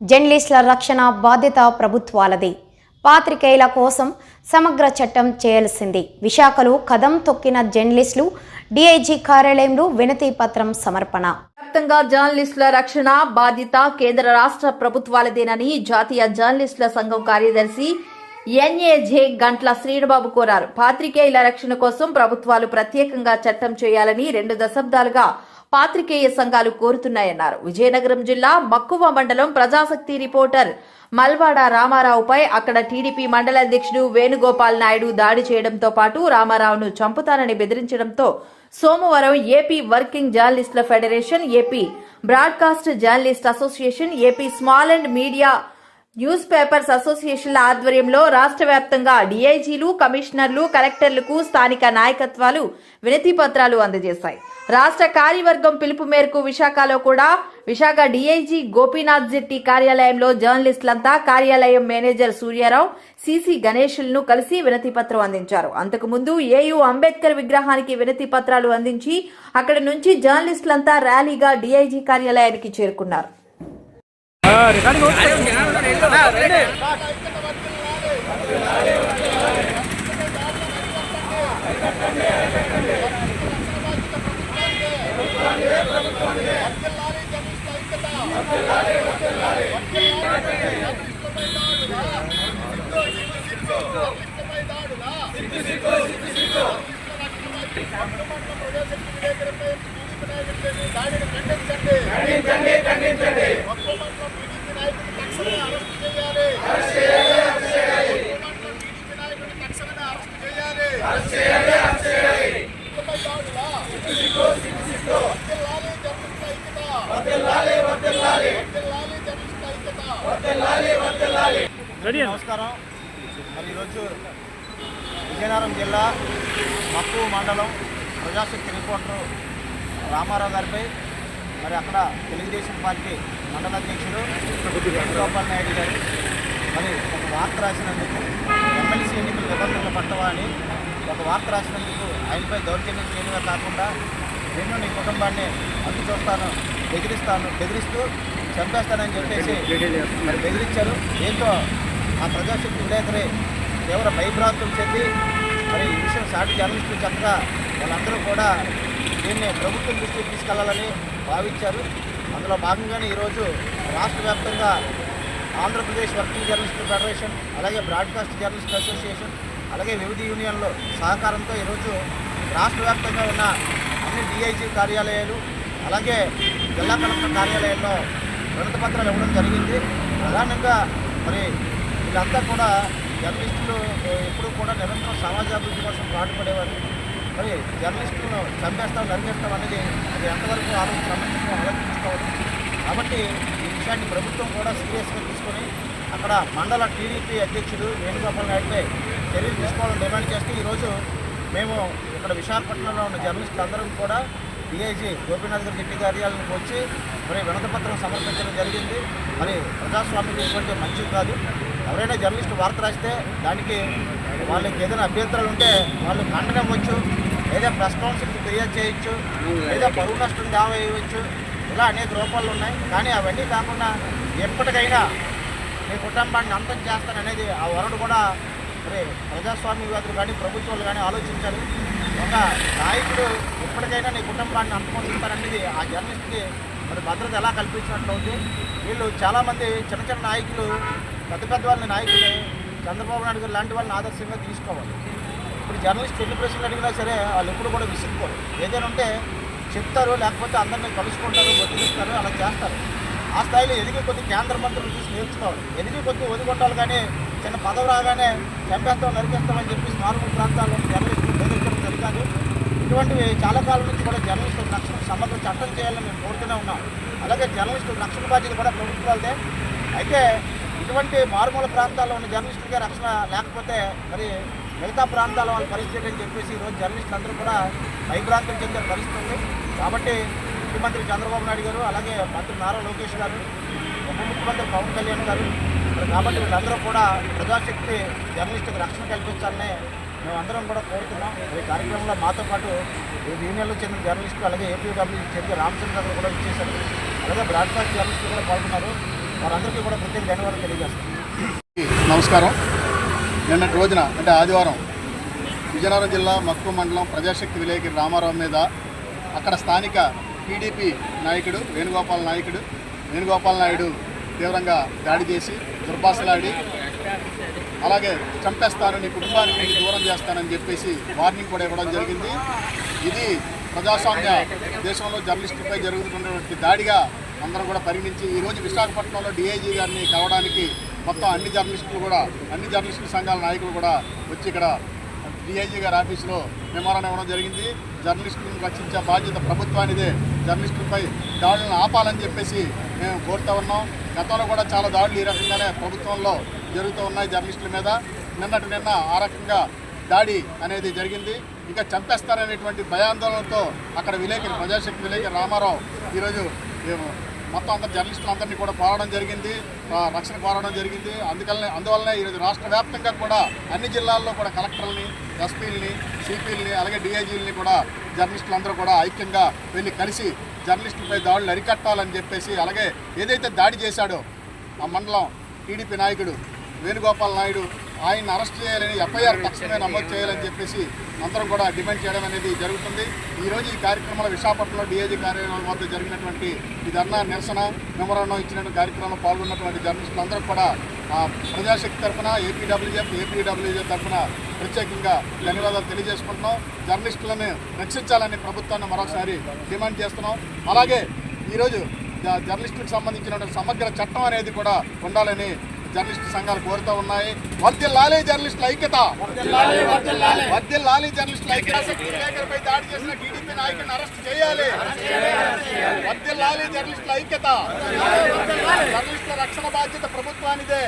జర్నలిస్టుల రక్షణ బాధ్యత ప్రభుత్వాలది. పాత్రికేయుల కోసం సమగ్ర చట్టం చేయాల్సింది. విశాఖలో కదం తొక్కిన జర్నలిస్టులు డిఐజీ కార్యాలయంలో వినతి పత్రం సమర్పణ. వ్యాప్తంగా జర్నలిస్టుల రక్షణ బాధ్యత కేంద్ర రాష్ట్ర ప్రభుత్వాలదేనని జాతీయ జర్నలిస్టుల సంఘం కార్యదర్శి ఎన్ఏజే గంట్ల శ్రీనుబాబు కోరారు. పాత్రికేయుల రక్షణ కోసం ప్రభుత్వాలు ప్రత్యేకంగా చట్టం చేయాలని రెండు దశాబ్దాలుగా పాత్రికేయ సంఘాలు కోరుతున్నాయన్నారు. విజయనగరం జిల్లా మక్కువ మండలం ప్రజాశక్తి రిపోర్టర్ మల్వాడ రామారావుపై అక్కడ టీడీపీ మండల అధ్యక్షుడు వేణుగోపాల్ నాయుడు దాడి చేయడంతో పాటు రామారావును చంపుతానని బెదిరించడంతో సోమవారం ఏపీ వర్కింగ్ జర్నలిస్టుల federation AP broadcast journalist association AP small and media newspapers అసోసియేషన్ల ఆధ్వర్యంలో రాష్ట్ర వ్యాప్తంగా డీఐజీలు కమిషనర్లు కలెక్టర్లకు స్థానిక నాయకత్వాలు వినతి పత్రాలు అందజేశాయి. రాష్ట్ర కార్యవర్గం పిలుపు మేరకు విశాఖలో కూడా విశాఖ డీఐజీ గోపీనాథ్ జెట్టి కార్యాలయంలో జర్నలిస్టులంతా కార్యాలయం మేనేజర్ సూర్యారావు సిసి గణేష్లను కలిసి వినతి పత్రం అందించారు. అంతకుముందు ఏయూ అంబేద్కర్ విగ్రహానికి వినతి పత్రాలు అందించి అక్కడి నుంచి జర్నలిస్టులంతా ర్యాలీగా డీఐజీ కార్యాలయానికి చేరుకున్నారు. రికార్డింగ్ ప్రజాశక్తి విలేకరులపై దాడిని ఖండించండి ఖండించండి నమస్కారం. మరి ఈరోజు విజయనగరం జిల్లా మక్కు మండలం ప్రజాశక్తి రిపోర్టర్ రామారావు గారిపై మరి అక్కడ తెలుగుదేశం పార్టీ మండల అధ్యక్షుడు గోపాల్ నాయుడు గారు మరి ఒక వార్త రాసినందుకు ఎమ్మెల్సీ ఎన్నికల నిబంధనలు పట్టవా అని ఒక వార్త రాసినందుకు ఆయనపై దౌర్జన్యం చేయడమే కాకుండా నేను నీ కుటుంబాన్ని అడ్డు చూస్తాను బెదిరిస్తాను బెదిరిస్తూ చంపేస్తానని చెప్పేసి మరి బెదిరించారు. దీంతో ఆ ప్రజాశక్తి విలేకరి తీవ్ర భయభ్రాంతులు చెంది మరి ఈ విషయం సాటి జర్నలిస్టులు చెప్పగా వాళ్ళందరూ కూడా దీన్ని ప్రభుత్వం దృష్టికి తీసుకెళ్ళాలని భావించారు. అందులో భాగంగానే ఈరోజు రాష్ట్ర వ్యాప్తంగా ఆంధ్రప్రదేశ్ వర్కింగ్ జర్నలిస్ట్ ఫెడరేషన్ అలాగే బ్రాడ్కాస్ట్ జర్నలిస్ట్ అసోసియేషన్ అలాగే వివిధ యూనియన్లు సహకారంతో ఈరోజు రాష్ట్ర వ్యాప్తంగా ఉన్న అన్ని డిఐజీ కార్యాలయాలు అలాగే జిల్లా కలెక్టర్ కార్యాలయాల్లో వినతి పత్రాలు ఇవ్వడం జరిగింది. ప్రధానంగా మరి వీళ్ళంతా కూడా జర్నలిస్టులు ఎప్పుడు కూడా నిరంతరం సమాజాభివృద్ధి కోసం పాటుపడేవారు. మరి జర్నలిస్టులను చంపేస్తాం నరికేస్తాం అనేది అది ఎంతవరకు ఆలోచన క్రమశిక్షణ ఆలోచించుకోవాలి. కాబట్టి ఈ విషయాన్ని ప్రభుత్వం కూడా సీరియస్గా తీసుకొని అక్కడ మండల టీడీపీ అధ్యక్షుడు వేణుగోపాల్ నాయుడుపై చర్యలు తీసుకోవాలని డిమాండ్ చేస్తూ ఈరోజు మేము ఇక్కడ విశాఖపట్నంలో ఉన్న జర్నలిస్టులు అందరం కూడా డిఐజీ గోపీనాథ్ గారి జట్టి కార్యాలయానికి వచ్చి మరి వినతపత్రం సమర్పించడం జరిగింది. మరి ప్రజాస్వామ్యం ఇటువంటి మంచిది కాదు. ఎవరైనా జర్నలిస్ట్ వార్త రాస్తే దానికి వాళ్ళకి ఏదైనా అభ్యంతరాలు ఉంటే వాళ్ళు ఖండన ఇవ్వచ్చు లేదా ప్రెస్ కౌన్సిల్కి ఫిర్యాదు చేయొచ్చు లేదా పరువు నష్టం దావా వేయవచ్చు ఇలా అనేక రూపాలు ఉన్నాయి. కానీ అవన్నీ కాకుండా ఎప్పటికైనా మీ కుటుంబాన్ని అంతం చేస్తాననేది ఆ వరడు కూడా మరి ప్రజాస్వామ్యవాదులు కానీ ప్రభుత్వాలు కానీ ఆలోచించాలి ఒక నాయకుడు ఎప్పటికైనా నీ కుటుంబాన్ని అంతమొందుతారనేది ఆ జర్నలిస్ట్కి మరి భద్రత ఎలా కల్పించినట్లు ఉంది వీళ్ళు చాలామంది చిన్న చిన్న నాయకులు పెద్ద పెద్ద వాళ్ళని నాయకులే చంద్రబాబు నాయుడు గారు లాంటి వాళ్ళని ఆదర్శంగా తీసుకోవాలి. ఇప్పుడు జర్నలిస్ట్ ఎన్ని ప్రశ్నలు అడిగినా సరే వాళ్ళు ఎప్పుడు కూడా విసుక్కోరు. ఏదైనా ఉంటే చెప్తారు లేకపోతే అందరినీ కలుసుకుంటారు వదిలిస్తారు అలా చేస్తారు. ఆ స్థాయిలో ఎదిగి కొద్ది కేంద్ర మంత్రులు చూసి నేర్చుకోవాలి. ఎదిగి కొద్ది వదిలికొట్టాలి కానీ చిన్న పదవి రాగానే చంపేస్తాం నరికేస్తామని చెప్పి నాలుగు ప్రాంతాల్లో జర్నలిస్టులు బెదిరించడం సరికాదు. ఇటువంటివి చాలా కాలం నుంచి కూడా జర్నలిస్టుల రక్షణ సమగ్ర చట్టం చేయాలని మేము కోరుతూనే ఉన్నాం. అలాగే జర్నలిస్టుల రక్షణ బాధ్యత కూడా ప్రభుత్వాలదే. అయితే ఇటువంటి మారుమూల ప్రాంతాల్లో ఉన్న జర్నలిస్టులకే రక్షణ లేకపోతే మరి మిగతా ప్రాంతాల వాళ్ళ పరిస్థితి అని చెప్పేసి ఈరోజు జర్నలిస్టులు అందరూ కూడా భయభ్రాంతులు చెందే పరిస్థితి ఉంది. కాబట్టి ముఖ్యమంత్రి చంద్రబాబు నాయుడు గారు అలాగే మంత్రి నారా లోకేష్ గారు ఉప ముఖ్యమంత్రి పవన్ కళ్యాణ్ గారు కాబట్టి వీళ్ళందరూ కూడా ప్రజాశక్తి జర్నలిస్టులకు రక్షణ కల్పించాలని మేమందరం కూడా కోరుతున్నాం. ఈ కార్యక్రమంలో మాతో పాటు యూనియన్లో చెందిన జర్నలిస్టులు అలాగే ఏపీ ఏపీడబ్ల్యూ చెందిన రామచంద్ర గారు కూడా ఇచ్చేశారు అలాగే బ్రాడ్కాస్ట్ జర్నలిస్టులు కూడా పాల్గొన్నారు. వారందరికీ కూడా ప్రత్యేక ధన్యవాదాలు తెలియజేస్తాను. నమస్కారం. నిన్నటి రోజున అంటే ఆదివారం విజయనగరం జిల్లా మక్కువ మండలం ప్రజాశక్తి విలేకరి రామారావు మీద అక్కడ స్థానిక టీడీపీ నాయకుడు వేణుగోపాల్ నాయకుడు వేణుగోపాల్ నాయుడు తీవ్రంగా దాడి చేసి దుర్భాషలాడి అలాగే చంపేస్తాను నీ కుటుంబానికి నేను దూరం చేస్తానని చెప్పేసి వార్నింగ్ కూడా ఇవ్వడం జరిగింది. ఇది ప్రజాస్వామ్య దేశంలో జర్నలిస్టులపై జరుగుతున్నటువంటి దాడిగా అందరం కూడా పరిగణించి ఈరోజు విశాఖపట్నంలో డిఐజీ గారిని కలవడానికి మొత్తం అన్ని జర్నలిస్టులు కూడా అన్ని జర్నలిస్టుల సంఘాల నాయకులు కూడా వచ్చి ఇక్కడ డిఐజీ గారి ఆఫీసులో మెమోరాండం ఇవ్వడం జరిగింది. జర్నలిస్టులను రక్షించే బాధ్యత ప్రభుత్వానిదే. జర్నలిస్టులపై దాడులను ఆపాలని చెప్పేసి మేము కోరుతా ఉన్నాం. గతంలో కూడా చాలా దాడులు ఈ రకంగానే ప్రభుత్వంలో జరుగుతూ ఉన్నాయి జర్నలిస్టుల మీద. నిన్నటి నిన్న ఆ రకంగా దాడి అనేది జరిగింది. ఇంకా చంపేస్తారనేటువంటి భయాందోళనతో అక్కడ విలేకరి ప్రజాశక్తి విలేకరి రామారావు ఈరోజు మొత్తం అందరు జర్నలిస్టులందరినీ కూడా కోరడం జరిగింది రక్షణ కోరడం జరిగింది. అందుకనే అందువల్లనే ఈరోజు రాష్ట్ర వ్యాప్తంగా కూడా అన్ని జిల్లాల్లో కూడా కలెక్టర్లని ఎస్పీలని సిపిల్ని అలాగే డిఐజీలని కూడా జర్నలిస్టులందరూ కూడా ఐక్యంగా వెళ్ళి కలిసి జర్నలిస్టులపై దాడులు అరికట్టాలని చెప్పేసి అలాగే ఏదైతే దాడి చేశాడో ఆ మండలం టీడీపీ నాయకుడు వేణుగోపాల్ నాయుడు ఆయన్ని అరెస్ట్ చేయాలని ఎఫ్ఐఆర్ తక్షణమే నమోదు చేయాలని చెప్పేసి అందరం కూడా డిమాండ్ చేయడం అనేది జరుగుతుంది. ఈరోజు ఈ కార్యక్రమంలో విశాఖపట్నంలో డిఐజీ కార్యాలయం వద్ద జరిగినటువంటి ఈ ధర్నా నిరసన మెమరాండం ఇచ్చిన కార్యక్రమంలో పాల్గొన్నటువంటి జర్నలిస్టులందరూ కూడా ప్రజాశక్తి తరఫున ఏపీడబ్ల్యూఎఫ్ ఏపీడబ్ల్యూఎఫ్ తరఫున ప్రత్యేకంగా ధన్యవాదాలు తెలియజేసుకుంటున్నాం. జర్నలిస్టులను రక్షించాలని ప్రభుత్వాన్ని మరోసారి డిమాండ్ చేస్తున్నాం. అలాగే ఈరోజు జ- జర్నలిస్టులకు సంబంధించినటువంటి సమగ్ర చట్టం అనేది కూడా ఉండాలని జర్నలిస్టు సంఘాలు కోరుతూ ఉన్నాయి. వర్దిల్లాలి జర్నలిస్టుల ఐక్యత. వర్దిల్లాలి జర్నలిస్టుల ఐక్యత. విలేకరుపై దాడి చేసిన టీడీపీ నాయకుడిని అరెస్ట్ చేయాలి. వర్దిల్లాలి జర్నలిస్టుల ఐక్యత. జర్నలిస్టుల రక్షణ బాధ్యత ప్రభుత్వానిదే.